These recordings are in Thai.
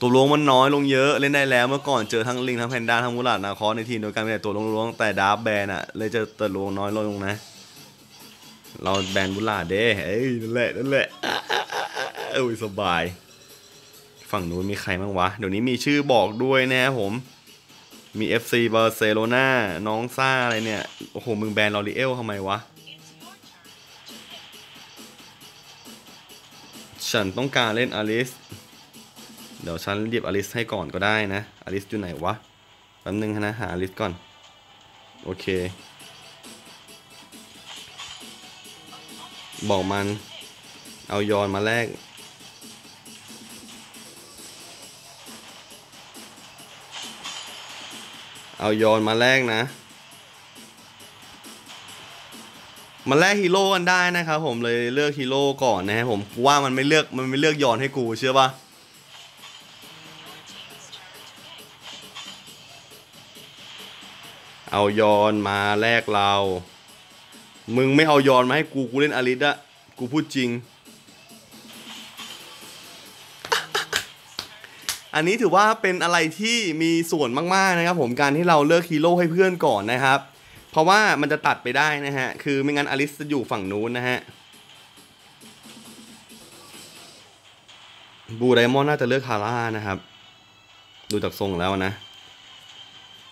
ตัวล้วงมันน้อยลงเยอะเล่นได้แล้วเมื่อก่อนเจอทั้งลิงทั้งแพนด้าทั้งมูลาดนาคอสในทีมเดียกันมีแต่ตัวล้วงๆแต่ดาร์ฟแบนอะเลยจะตัวล้วงน้อยลงนะ เราแบนบุลาดเด้เอ้ยนั่นแหละนั่นแหละเอ้ยสบาย ฝั่งนู้นมีใครบ้างวะ เดี๋ยวนี้มีชื่อบอกด้วยนะครับผมมี FC บาร์เซโลนาน้องซ่าอะไรเนี่ย โอ้โห มึงแบนลอรีเอลทำไมวะ ฉันต้องการเล่นอลิส เดี๋ยวฉันหยิบอลิสให้ก่อนก็ได้นะอลิสอยู่ไหนวะแป๊บนึงนะหาอลิสก่อน โอเค บอกมัน เอายอนมาแลกเอายอนมาแลกนะมาแลกฮีโร่กันได้นะครับผมเลยเลือกฮีโร่ก่อนนะครับผมว่ามันไม่เลือกมันไม่เลือกยอนให้กูเชื่อปะ เอายอนมาแลกเรา มึงไม่เอายอนมาให้กูกูเล่นอลิสอะกูพูดจริง อันนี้ถือว่าเป็นอะไรที่มีส่วนมากๆนะครับผมการที่เราเลือกฮีโร่ให้เพื่อนก่อนนะครับ เพราะว่ามันจะตัดไปได้นะฮะ คือไม่งั้นอลิสจะอยู่ฝั่งนู้นนะฮะบูไดมอนน่าจะเลือกคาร่านะครับ ดูจากทรงแล้วนะ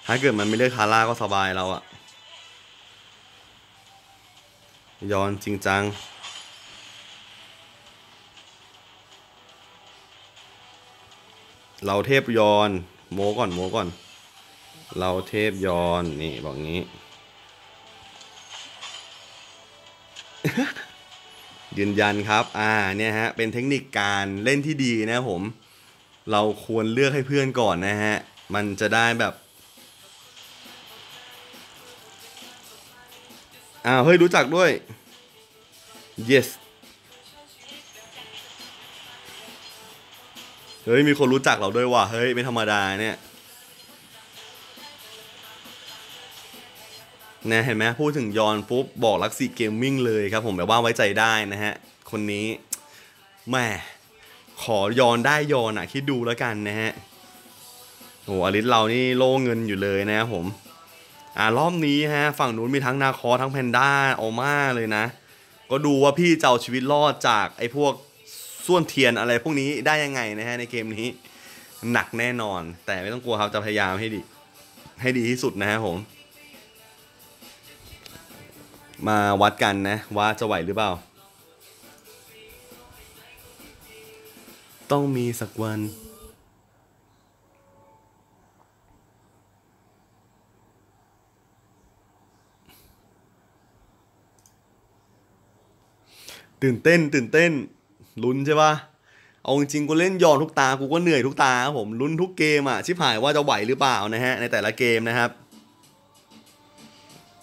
ถ้าเกิดมันไม่เลือกคาร่าก็สบายเราอะยอนจริงจัง เราเทพยอน โมก่อนโมก่อน เราเทพยอนนี่บอกงี้ ยืนยันครับ อ่าเนี่ยฮะ เป็นเทคนิคการเล่นที่ดีนะผม เราควรเลือกให้เพื่อนก่อนนะฮะ มันจะได้แบบ อ้าวเฮ้ยรู้จักด้วย yes เฮ้ยมีคนรู้จักเราด้วยว่ะเฮ้ยไม่ธรรมดาเนี่ยนะเห็นไหมพูดถึงยอนปุ๊บบอกลักซี่เกมมิ่งเลยครับผมแบบว่าไว้ใจได้นะฮะ คนนี้แหม่ขอยอนได้ยอนอะคิดดูแล้วกันนะฮะโอ้อลิสเรานี่โล่เงินอยู่เลยนะครับผม อ่ารอบนี้ฮะฝั่งนู้นมีทั้งนาคอทั้งแพนด้าโอมาเลยนะ ก็ดูว่าพี่จะเอาชีวิตรอดจากไอ้พวกส่วนเทียนอะไรพวกนี้ได้ยังไงนะฮะในเกมนี้หนักแน่นอน แต่ไม่ต้องกลัวครับจะพยายามให้ดี ให้ดีที่สุดนะฮะผมมาวัดกันนะว่าจะไหวหรือเปล่า ต้องมีสักวัน ตื่นเต้น ตื่นเต้นลุ้นใช่ปะเอาจริงๆกูเล่นยอนทุกตากูก็เหนื่อยทุกตาครับผมลุ้นทุกเกมอะชิบหายว่าจะไหวหรือเปล่านะฮะในแต่ละเกมนะครับ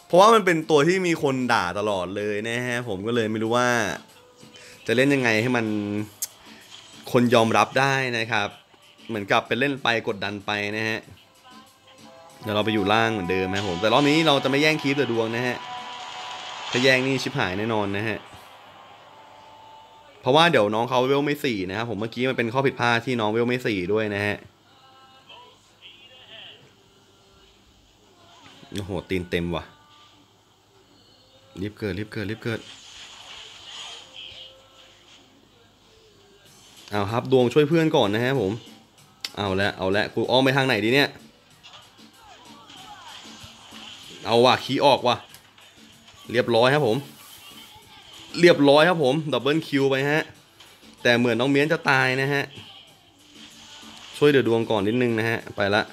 เพราะว่ามันเป็นตัวที่มีคนด่าตลอดเลยนะฮะผมก็เลยไม่รู้ว่า จะเล่นยังไงให้มันคนยอมรับได้นะครับ เหมือนกับเป็นเล่นไปกดดันไปนะฮะเดี๋ยวเราไปอยู่ล่างเหมือนเดิมนะครับผมแต่รอบนี้เราจะไม่แย่งคีฟแต่ดวงนะฮะถ้าแย่งนี่ชิบหายแน่นอนนะฮะ เพราะว่าเดี๋ยวน้องเขาเวลไม่สี่นะครับผมเมื่อกี้มันเป็นข้อผิดพลาดที่น้องเวลไม่สี่ด้วยนะฮะโอ้โหตีนเต็มว่ะรีบเกิดรีบเกิดรีบเกิดเอาครับดวงช่วยเพื่อนก่อนนะฮะผมเอาละเอาละกูอ้อมไปทางไหนดีเนี่ยเอาว่ะขี้ออกว่ะเรียบร้อยครับผม เรียบร้อยครับผมดับเบิลคิวไปฮะ แต่เหมือนน้องเมียนจะตายนะฮะ ช่วยเดือดดวงก่อนนิดนึงนะฮะ ไปละ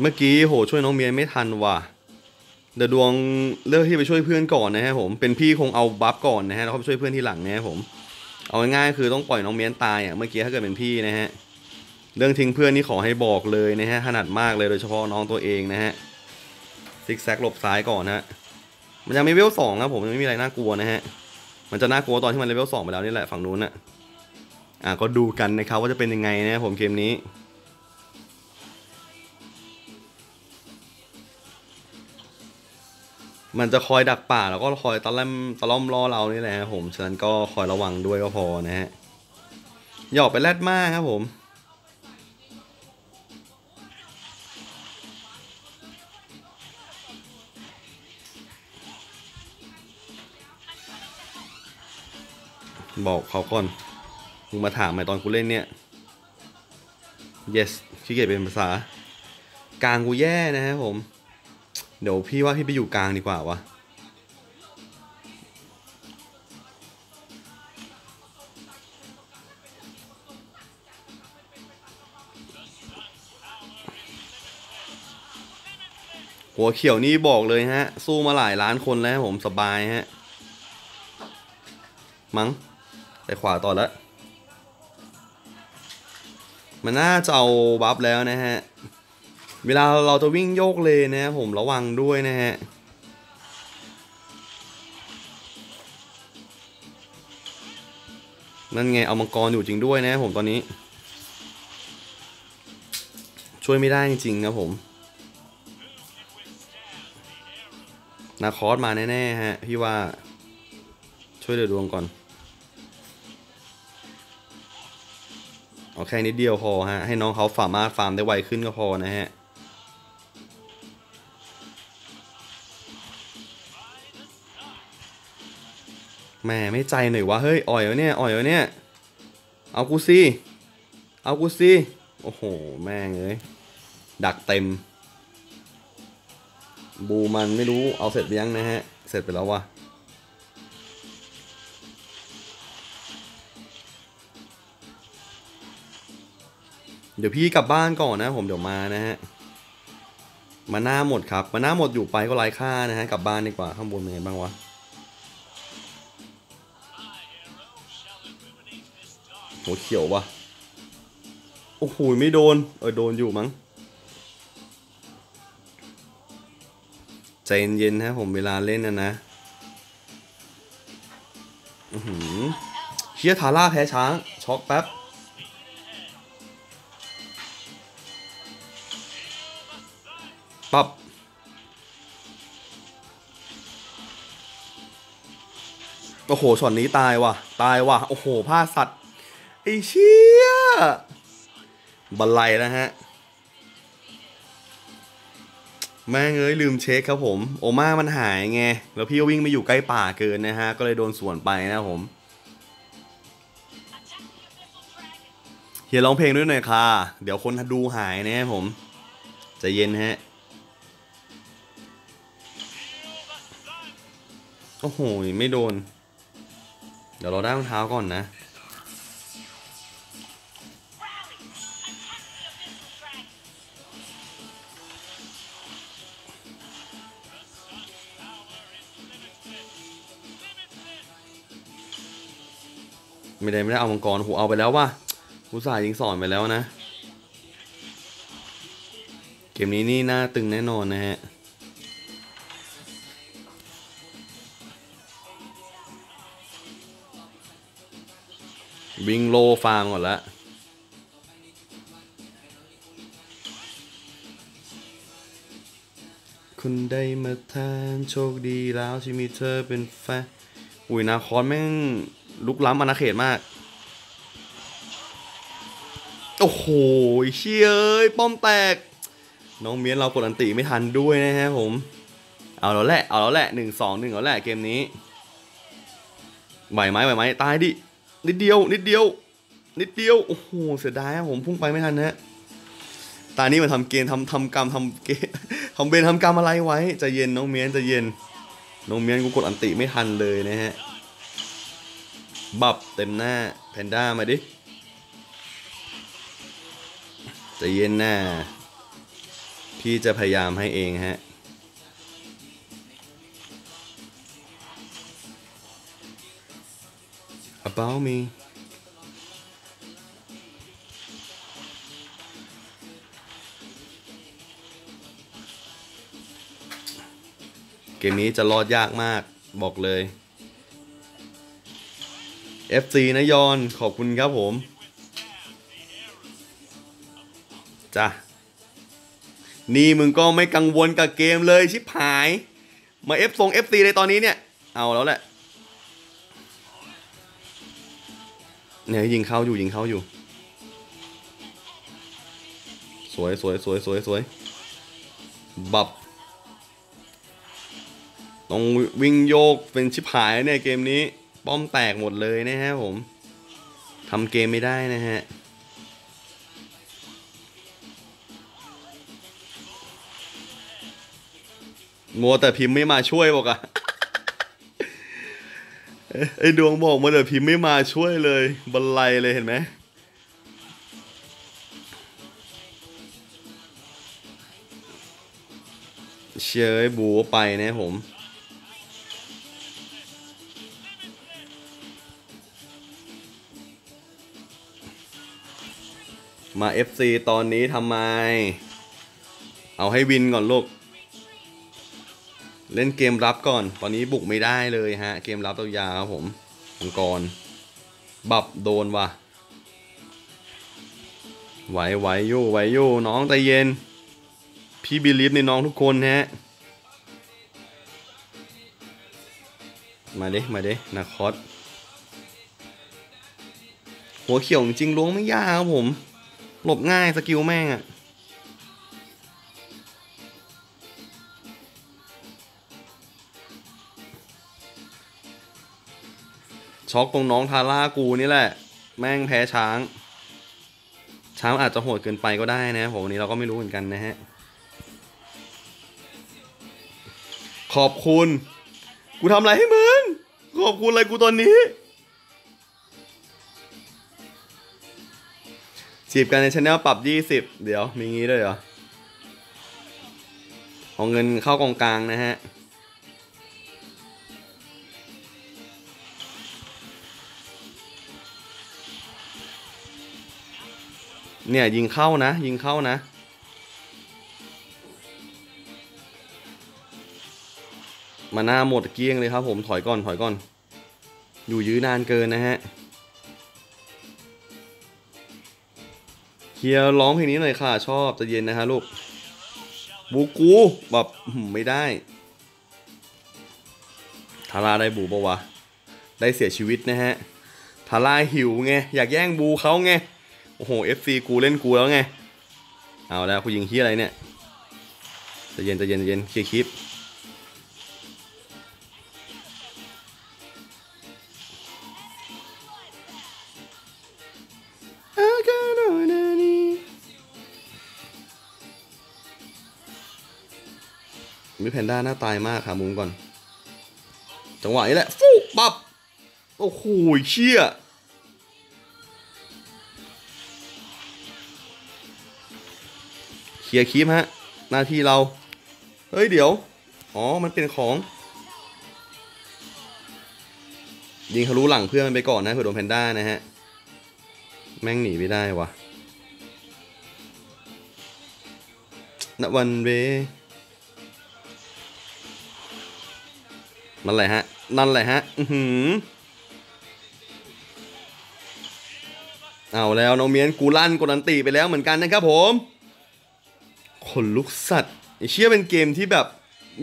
เมื่อกี้โหช่วยน้องเมียนไม่ทันว่ะเดี๋ยวดวงเลือกที่ไปช่วยเพื่อนก่อนนะฮะผมเป็นพี่คงเอาบัฟก่อนนะฮะแล้วก็ไปช่วยเพื่อนที่หลังนะฮะผม เอาง่ายๆคือต้องปล่อยน้องเมียนตายอะเมื่อกี้ถ้าเกิดเป็นพี่นะฮะ เรื่องทิ้งเพื่อนนี่ขอให้บอกเลยนะฮะถนัดมากเลยโดยเฉพาะน้องตัวเองนะฮะซิกแซกหลบซ้ายก่อนนะฮะมันยังไม่เวลสองนะผมยังไม่มีอะไรน่ากลัวนะฮะมันจะน่ากลัวตอนที่มันเลเวลสองไปแล้วนี่แหละฝั่งนู้นน่ะอะก็ดูกันนะครับว่าจะเป็นยังไงนะผมเกมนี้มันจะคอยดักป่าแล้วก็คอยตะล่อมตะล่อมล่อเรานี่แหละครับผมฉะนั้นก็คอยระวังด้วยก็พอนะฮะอย่าออกไปแรดมากครับผม บอกเขาก่อน มึงมาถามไหมตอนกูเล่นเนี่ย yes ขี้เกียจเป็นภาษา กลางกูแย่นะครับผม เดี๋ยวพี่ว่าพี่ไปอยู่กลางดีกว่าวะหัวเขียวนี่บอกเลยฮะ สู้มาหลายล้านคนแล้วผมสบายฮะ มั้ง ไปขวาต่อแล้ว มันน่าจะเอาบัฟแล้วนะฮะ เวลาเราจะวิ่งโยกเลยนะผมระวังด้วยนะฮะนั่นไงเอามังกรอยู่จริงด้วยนะผมตอนนี้ ช่วยไม่ได้จริงๆครับผม นาคอสมาแน่ๆฮะพี่ว่าช่วยเดือดดวงก่อน แค่นิดเดียวพอฮะ ให้น้องเขาสามารถฟาร์มได้ไวขึ้นก็พอนะฮะแม่ไม่ใจหน่อยวะเฮ้ยอ่อยวะเนี่ยอ่อยวะเนี่ย เอากูสิเอากูสิโอ้โห แม่งเอ้ยดักเต็ม บูมันไม่รู้เอาเสร็จหรือยังนะฮะ เสร็จไปแล้วว่ะ เดี๋ยวพี่กลับบ้านก่อนนะผมเดี๋ยวมานะฮะมาหน้าหมดครับ มาหน้าหมดอยู่ไปก็ไร้ค่านะฮะกลับบ้านดีกว่าข้างบนเป็นไงบ้างวะหัวเขียววะโอ้โหไม่โดนเออโดนอยู่มั้งใจเย็นๆนะผมเวลาเล่นนะนะอือหือเชียทาร่าแพ้ช้างช็อกแป๊บ ปับโอ้โหช็อตนี้ตายว่ะ ตายว่ะ โอ้โหพลาสัตว์ไอ้เชี่ยบันไลนะฮะ แม่งเอ้ยลืมเช็คครับผม โอมามันหายไง แล้วพี่ก็วิ่งมาอยู่ใกล้ป่าเกินนะฮะ ก็เลยโดนสวนไปนะผม เฮียร้องเพลงด้วยหน่อยค่ะ เดี๋ยวคนดูหายนะผม จะเย็นฮะ โอ้โห ไม่โดน เดี๋ยวเราได้รองเท้าก่อนนะ ไม่ได้ไม่ได้เอามังกรหูเอาไปแล้วว่ะอุตส่าห์ยิงสอนไปแล้วนะ เกมนี้นี่น่าตึงแน่นอนนะฮะ วิ่งโลฟาร์มก่อนละคุณได้มาแทนโชคดีแล้วที่มีเธอเป็นแฟนอุ้ยนาคอนแม่งลุกล้ำอาณาเขตมาก โอ้โหเชี่ยเอ้ย ป้อมแตก น้องเมียนเรากดอันติไม่ทันด้วยนะฮะผม เอาแล้วแหละ เอาแล้วแหละหนึ่งสองหนึ่งแล้วแหละเกมนี้ไหวไหมไหวไหมตายดิ นิดเดียว นิดเดียว นิดเดียว โอ้โห เสียดายครับผมพุ่งไปไม่ทันนะฮะตานี้มันทำเกณฑ์ทำทำกรรมทำเกณฑ์ทำเบนทำกรรมอะไรไว้ใจะเย็นน้องเมียนใจะเย็น น้องเมียนกูกดอันติไม่ทันเลยนะฮะ บับเต็มหน้าแพนด้ามาดิใจะเย็นหน้า พี่จะพยายามให้เองฮะ about me เกมนี้จะรอดยากมากบอกเลย FC นะยอน ขอบคุณครับผม จ้ะ นี่มึงก็ไม่กังวลกับเกมเลยชิบหาย มาเอฟทรงเอฟซีเลยตอนนี้เนี่ย เอาแล้วแหละ เนี่ยยิงเข้าอยู่ยิงเข้าอยู่ สวยสวยสวยสวยสวยบับต้องวิ่งโยกเป็นชิบหายเนี่ยเกมนี้ ป้อมแตกหมดเลยนะฮะผมทำเกมไม่ได้นะฮะมัวแต่พิมพ์ไม่มาช่วยบอกอะ ไอ้ดวงบอกมัวแต่พิมพ์ไม่มาช่วยเลยบันไลเลยเห็นไหมเชยบูไปนะผม มา FC ตอนนี้ทำไม เอาให้วินก่อนลูก เล่นเกมรับก่อน ตอนนี้บุกไม่ได้เลยฮะ เกมรับตัวยาวครับผมมังกร บับโดนว่ะ ไหวไหวอยู่ไหวอยู่น้องใจเย็น พี่บิลีฟในน้องทุกคนฮะ มาเด้มาเด้นาคอสหัวเขียวจริงล้วงไม่ยากครับผม หลบง่ายสกิลแม่งอะ ช็อกตรงน้องทาร่ากูนี่แหละ แม่งแพ้ช้าง ช้างอาจจะโหดเกินไปก็ได้นะผมวันนี้เราก็ไม่รู้เหมือนกันนะฮะ ขอบคุณ กูทำอะไรให้มึง ขอบคุณอะไรกูตอนนี้จีบกันในช anel ปรับ 20 เดี๋ยวมีงี้ด้วยเหรอ เอาเงินเข้ากองกลางนะฮะ เนี่ยยิงเข้านะ ยิงเข้านะ มาหน้าหมดเกลี้ยงเลยครับผมถอยก่อนถอยก่อน อยู่ยื้อนานเกินนะฮะเฮียร้องเพลงนี้หน่อยค่ะ ชอบจะเย็นนะฮะลูกบูกูแบบไม่ได้ทาราได้บูปะวะ ได้เสียชีวิตนะฮะทาราหิวไง อยากแย่งบูเขาไง โอ้โห FC กูเล่นกูแล้วไง เอาแล้วกูยิงเฮียอะไรเนี่ยจะเย็นจะเย็นจะเย็นเคลียร์คลิปมิแพนด้าหน้าตายมากค่ะมุมก่อน จังหวะนี้แหละ ฟุ๊บปับโอ้โหเชี่ย เคลียร์คลิปฮะ หน้าที่เรา เฮ้ยเดี๋ยว อ๋อ มันเป็นของ ยิงทะลุหลังเพื่อนมันไปก่อนนะเผื่อโดนแพนด้านะฮะ แม่งหนีไม่ได้วะณวันเว นั่นแหละฮะ นั่นแหละฮะ อือหือเอาแล้วน้องเมียนกูลั่นกดอันตีไปแล้วเหมือนกันนะครับผม ขนลุกสัตว์ไอเชี่ยเป็นเกมที่แบบ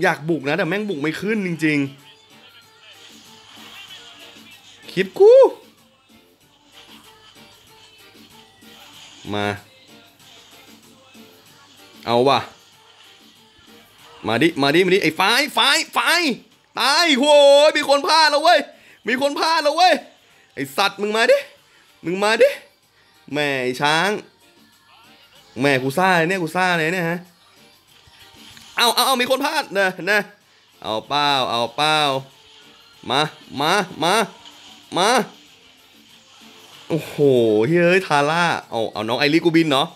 อยากบุกนะแต่แม่งบุกไม่ขึ้นจริง ๆ คลิปกูมา เอาว่ะ มาดิ มาดิ มาดิ ไอ้ไฟไฟไฟตายโว้ยมีคนพลาดแล้วเว้ย มีคนพลาดแล้วเว้ย ไอสัตว์มึงมาดิ มึงมาดิ แม่ช้าง แม่กูซ่าเลยเนี่ยกูซ่าเลยเนี่ยฮะ เอาเอาเอามีคนพลาดนะนะ เอาเป้าเอาเป้ามามามามาโอ้โหเฮ้ยทาร่าเอาเอาน้องไอริกูบินเนาะ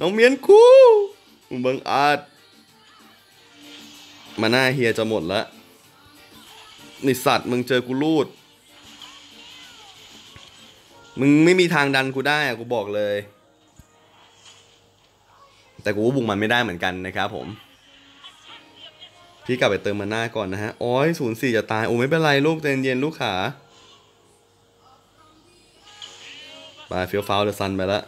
น้องเมียนกูมึงเบิงอาจมาหน้าเฮียจะหมดแล้วนี่สัตว์มึงเจอกูรูด มึงไม่มีทางดันกูได้อะกูบอกเลย แต่กูก็บุกมันไม่ได้เหมือนกันนะครับผม พี่กลับไปเติมมาหน้าก่อนนะฮะโอ้ยศูนย์สี่จะตาย โอ้ไม่เป็นไรลูกใจเย็นลูกขาไปเฟียวฟ้าวเดอะซันไปแล้ว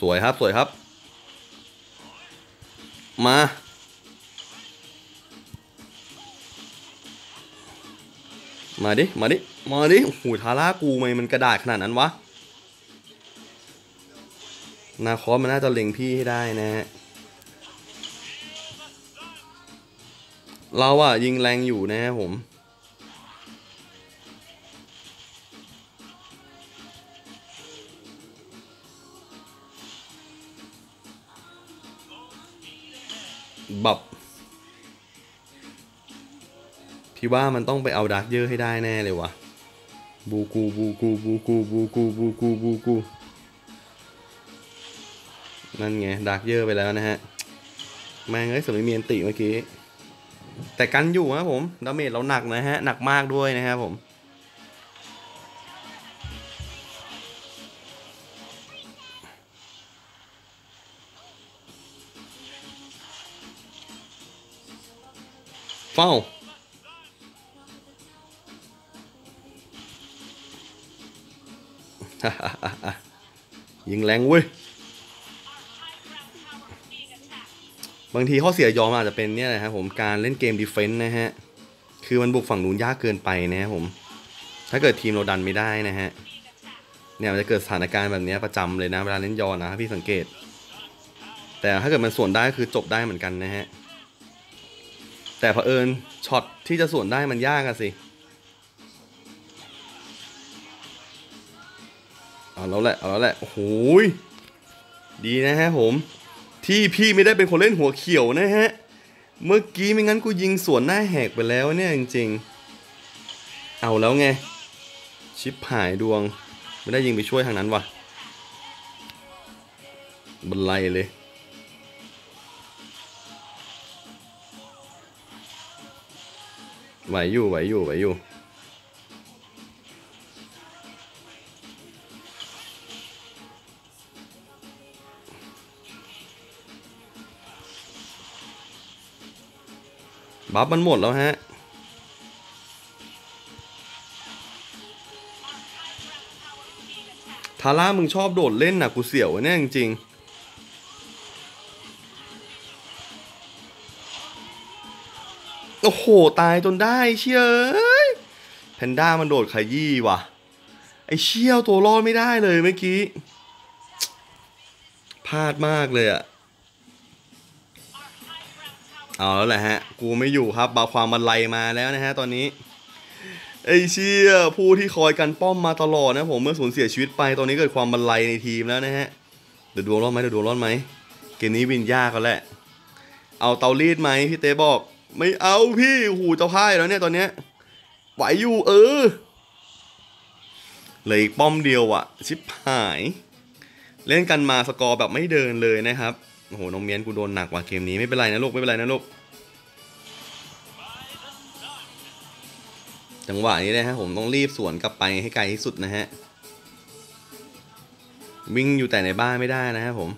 สวยครับ สวยครับ มา มาดิ มาดิ มาดิโอ้โหทาร่ากูไมมันกระดาษขนาดนั้นวะ นาคอสมันน่าจะเล็งพี่ให้ได้นะฮะ เราอะยิงแรงอยู่นะผมบับพี่ว่ามันต้องไปเอาดาร์กเยอร์ให้ได้แน่เลยว่ะ บูกูบูกูบูกูบูกูบูกูบูกูนั่นไงดาร์กเยอร์ไปแล้วนะฮะแม่งเอ้ยสมัยเมียนติเมื่อกี้ แต่กันอยู่ครับผมดาเมจเราหนักนะฮะ หนักมากด้วยนะครับผมเฝ้า ยิงแรงเว้ย บางทีข้อเสียยอมอาจจะเป็นเนี่ยนะครับผมการเล่นเกมดีเฟนต์นะฮะ คือมันบุกฝั่งนู้นยากเกินไปนะครับผม ถ้าเกิดทีมเราดันไม่ได้นะฮะ เนี่ยมันจะเกิดสถานการณ์แบบนี้ประจำเลยนะเวลาเล่นยอนนะพี่สังเกต แต่ถ้าเกิดมันส่วนได้คือจบได้เหมือนกันนะฮะ แต่เผอิญช็อตที่จะส่วนได้มันยากอะสิเเอาแล้วแหละเอาแล้วแหละโอ้โหยดีนะฮะผม ที่พี่ไม่ได้เป็นคนเล่นหัวเขียวนะฮะ เมื่อกี้ไม่งั้นกูยิงสวนหน้าแหกไปแล้วเนี่ยจริงๆ เอาแล้วไง ชิปหายดวง ไม่ได้ยิงไปช่วยทางนั้นว่ะบันไลเลยไหวอยู่ไหวอยู่ไหวอยู่ บัฟมันหมดแล้วฮะ ทาร่ามึงชอบโดดเล่นน่ะกูเสียวเนี่ยจริงๆโอ้โห ตายจนได้เชี่ยยแพนด้ามันโดดขยี้ว่ะ ไอเชี่ยวตัวรอดไม่ได้เลยเมื่อกี้ พลาดมากเลยอะ เอาแล้วแหละฮะ กูไม่อยู่ครับบาความมันไลมาแล้วนะฮะตอนนี้ไอเชี่ยผู้ที่คอยกันป้อมมาตลอดนะผมเมื่อสูญเสียชีวิตไปตอนนี้เกิดความบันไลในทีมแล้วนะฮะเดี๋ยวดวงรอดไหมเดี๋ยวดวงรอดไหมเกมนี้วินยากก็แหละ เอาเตารีดไหมพี่เต้บอก ไม่เอาพี่หูจะพ่ายแล้วเนี่ยตอนเนี้ยไหวอยู่เออเลยอีกป้อมเดียวอะชิบหาย เล่นกันมาสกอร์แบบไม่เดินเลยนะครับ โอ้โหน้องเมียนกูโดนหนักกว่าเกมนี้ไม่เป็นไรนะลูกไม่เป็นไรนะลูกจังหวะนี้นะฮะผมต้องรีบสวนกลับไปให้ไกลที่สุดนะฮะวิ่งอยู่แต่ในบ้านไม่ได้นะครับผม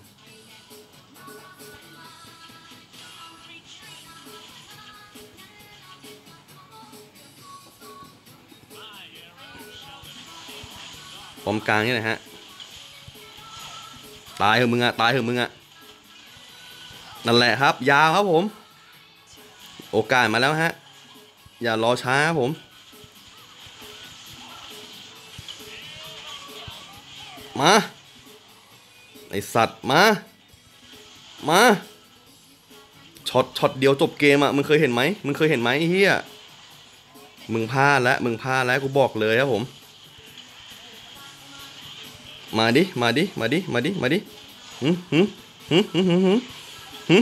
ปอมกลางนี่นะฮะตายเหอะมึงอะตายเหอะมึงอะ นั่นแหละครับ ยาวครับผม โอกาสมาแล้วฮะ อย่ารอช้าครับผมมาไอสัตว์มา มาช็อตช็อตเดียวจบเกมอะมึงเคยเห็นไหมมึงเคยเห็นไหมเฮียมึงพลาดแล้วมึงพลาดแล้วกูบอกเลยครับผม มาดิมาดิมาดิมาดิมาดิหืมหืมหืมหืมหืม เร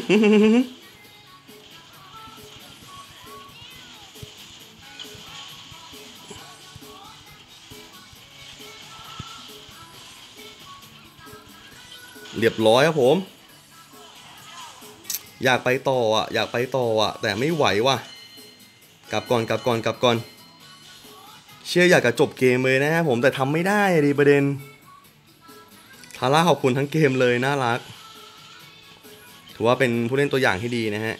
ียบร้อยครับผม อยากไปต่ออะ อยากไปต่ออะ แต่ไม่ไหวว่ะ กลับก่อนกลับก่อนกลับก่อน เชื่ออยากจะจบเกมเลยนะครับผมแต่ทำไม่ได้ดิประเด็นทาร่าขอบคุณทั้งเกมเลยน่ารัก ถือว่าเป็นผู้เล่นตัวอย่างที่ดีนะฮะ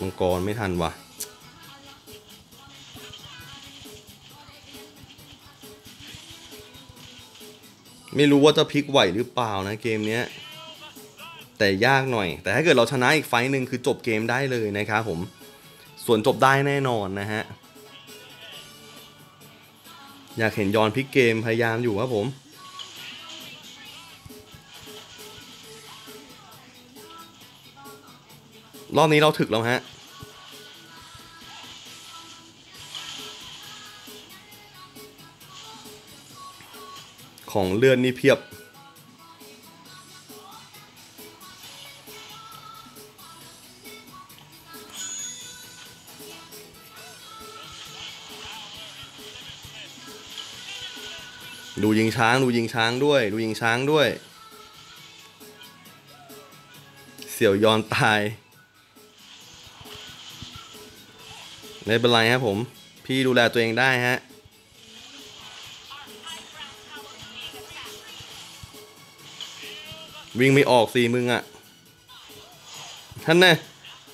มังกรไม่ทันวะไม่รู้ว่าจะพลิกไหวหรือเปล่านะเกมนี้แต่ยากหน่อย แต่ถ้าเกิดเราชนะอีกไฟหนึ่งคือจบเกมได้เลยนะครับผม ส่วนจบได้แน่นอนนะฮะ อยากเห็นยอนพลิกเกมพยายามอยู่ครับผมรอบนี้เราถึกแล้วฮะ ของเลื่อนนี่เพียบ ช้างดูยิงช้างด้วย ดูยิงช้างด้วย เสี่ยวยอนตายไม่เป็นไรครับผม พี่ดูแลตัวเองได้ฮะวิ่งไม่ออกสิมึงอะ ท่านแน่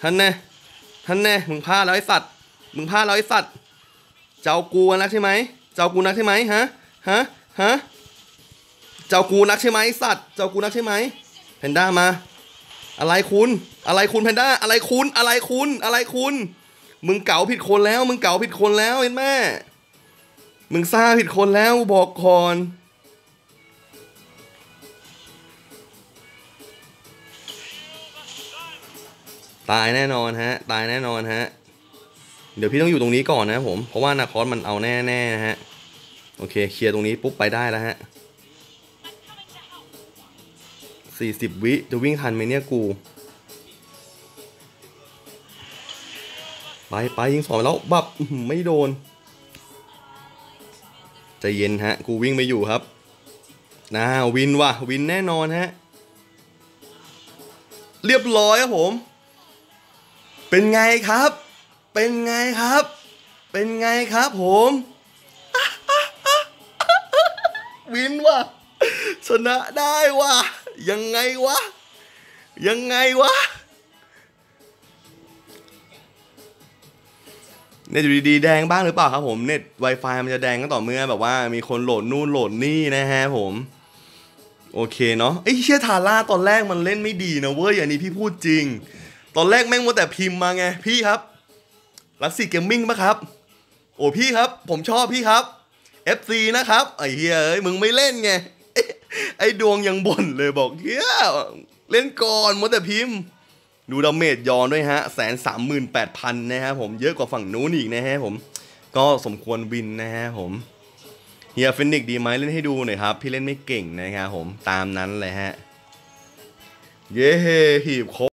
ท่านแน่ท่านแน่มึงพลาดแล้วไอ้สัตว์ มึงพลาดแล้วไอ้สัตว์ เจ้ากูนักใช่ไหม เจ้ากูนักใช่ไหมฮะ ฮะ ฮะ เจ้ากูนักใช่ไหมสัตว์เจ้ากูนักใช่ไหมแพนด้ามา อะไรคุณ อะไรคุณแพนด้าอะไรคุณอะไรคุณอะไรคุณ มึงเก๋าผิดคนแล้ว มึงเก๋าผิดคนแล้วเห็นแม่มึงซ่าผิดคนแล้วบอกก่อนตายแน่นอนฮะ ตายแน่นอนฮะ เดี๋ยวพี่ต้องอยู่ตรงนี้ก่อนนะผม เพราะว่านาคอสมันเอาแน่ๆนะฮะ โอเค เคลียร์ตรงนี้ปุ๊บไปได้แล้วฮะ สี่สิบวิจะวิ่งทันไหมเนี่ยกู ไปไปยิงสองแล้วบับไม่โดนใจเย็นฮะ กูวิ่งไม่อยู่ครับนะวินว่ะ วินแน่นอนฮะ เรียบร้อยครับผม เป็นไงครับ เป็นไงครับ เป็นไงครับผม วินว่ะ ชนะได้ว่ะ ยังไงวะ ยังไงวะเน็ตอยู่ดีๆแดงบ้างหรือเปล่าครับผมเน็ต Wi-Fi มันจะแดงก็ต่อเมื่อแบบว่ามีคนโหลดนู่นโหลดนี่นะฮะผมโอเคเนาะไอ้เชี่ยทาร่าตอนแรกมันเล่นไม่ดีนะเว้ยอันนี้พี่พูดจริง ตอนแรกแม่งมัวแต่พิมพ์มาไงพี่ครับลักซี่เกมมิ่งปะครับ โอ้พี่ครับ ผมชอบพี่ครับ FC นะครับไอ้เฮียเอ้ยมึงไม่เล่นไง ไอ้ดวงยังบ่นเลยบอกเฮียเล่นก่อนมัวแต่พิมพ์ ดูดาเมจยอนด้วยฮะแสนสามหมื่นแปดพันนะฮะผมเยอะกว่าฝั่งนู้นอีกนะฮะผม ก็สมควรวินนะฮะผมเฮียฟินิกดีไหมเล่นให้ดูหน่อยครับ พี่เล่นไม่เก่งนะครับผมตามนั้นเลยฮะ เย้หีบครบ